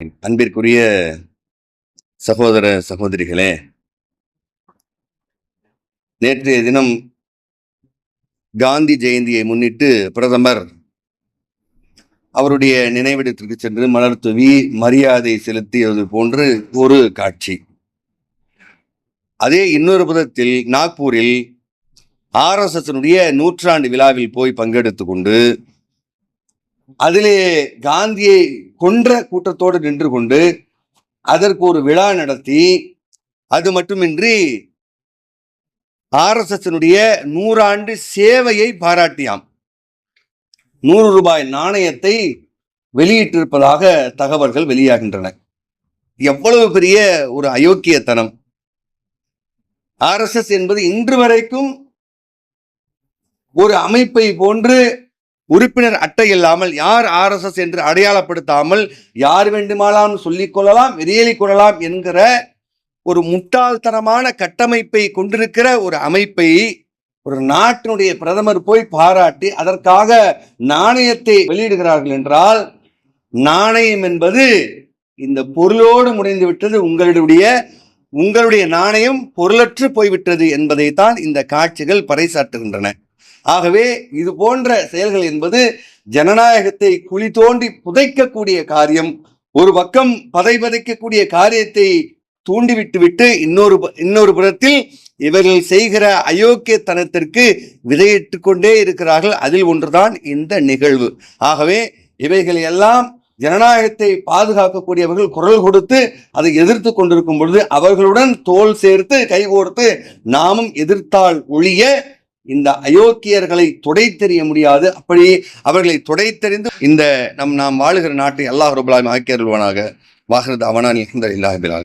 அன்பிற்குரிய சகோதர சகோதரிகளே நேற்றைய தினம் காந்தி ஜெயந்தியை முன்னிட்டு பிரதமர் அவருடைய நினைவிடத்திற்கு சென்று மலர் தூவி மரியாதை செலுத்தியது போன்று ஒரு காட்சி. அதே இன்னொரு புதத்தில் நாக்பூரில் ஆர்எஸ்எஸ்னுடைய நூற்றாண்டு விழாவில் போய் பங்கெடுத்து கொண்டு அதிலே காந்தியை கொன்ற கூட்டத்தோடு நின்று கொண்டு அதற்கு ஒரு விழா நடத்தி அது மட்டுமின்றி ஆர்எஸ்எஸ்னுடைய நூறாண்டு சேவையை பாராட்டியாம். நூறு ரூபாய் நாணயத்தை வெளியிட்டிருப்பதாக தகவல்கள் வெளியாகின்றன. எவ்வளவு பெரிய ஒரு அயோக்கியத்தனம். ஆர்எஸ்எஸ் என்பது இன்று வரைக்கும் ஒரு அமைப்பை போன்று உறுப்பினர் அட்டை இல்லாமல் யார் ஆர்எஸ்எஸ் என்று அடையாளப்படுத்தாமல் யார் வேண்டுமானாலும் சொல்லிக் கொள்ளலாம் வெளியேறிக் கொள்ளலாம் என்கிற ஒரு முட்டாள்தனமான கட்டமைப்பை கொண்டிருக்கிற ஒரு அமைப்பை ஒரு நாட்டினுடைய பிரதமர் போய் பாராட்டி அதற்காக நாணயத்தை வெளியிடுகிறார்கள் என்றால் நாணயம் என்பது இந்த பொருளோடு முடிந்து விட்டது உங்களுடைய உங்களுடைய நாணயம் பொருளற்று போய்விட்டது என்பதைத்தான் இந்த காட்சிகள் பறைசாற்றுகின்றன. ஆகவே இது போன்ற செயல்கள் என்பது ஜனநாயகத்தை குழி தோண்டி புதைக்கக்கூடிய காரியம் ஒரு பக்கம் பதை பதைக்கக்கூடிய காரியத்தை தூண்டிவிட்டு விட்டு இன்னொரு இன்னொரு புறத்தில் இவர்கள் செய்கிற அயோக்கியத்தனத்திற்கு விதையிட்டு கொண்டே இருக்கிறார்கள். அதில் ஒன்றுதான் இந்த நிகழ்வு. ஆகவே இவைகள் எல்லாம் ஜனநாயகத்தை பாதுகாக்கக்கூடியவர்கள் குரல் கொடுத்து அதை எதிர்த்து கொண்டிருக்கும் பொழுது அவர்களுடன் தோல் சேர்த்து கைகோர்த்து நாமும் எதிர்த்தால் ஒழிய இந்த அயோக்கியர்களை துடைத்தெறிய முடியாது. அப்படி அவர்களை துடைத்தெறிந்து இந்த நம் நாம் வாழுகிற நாட்டை அல்லாஹ் ரபுல்லாஹ் ஆக்கியருள்வானாக. வாகிறது அவனான் இல்லாஹிபிலாக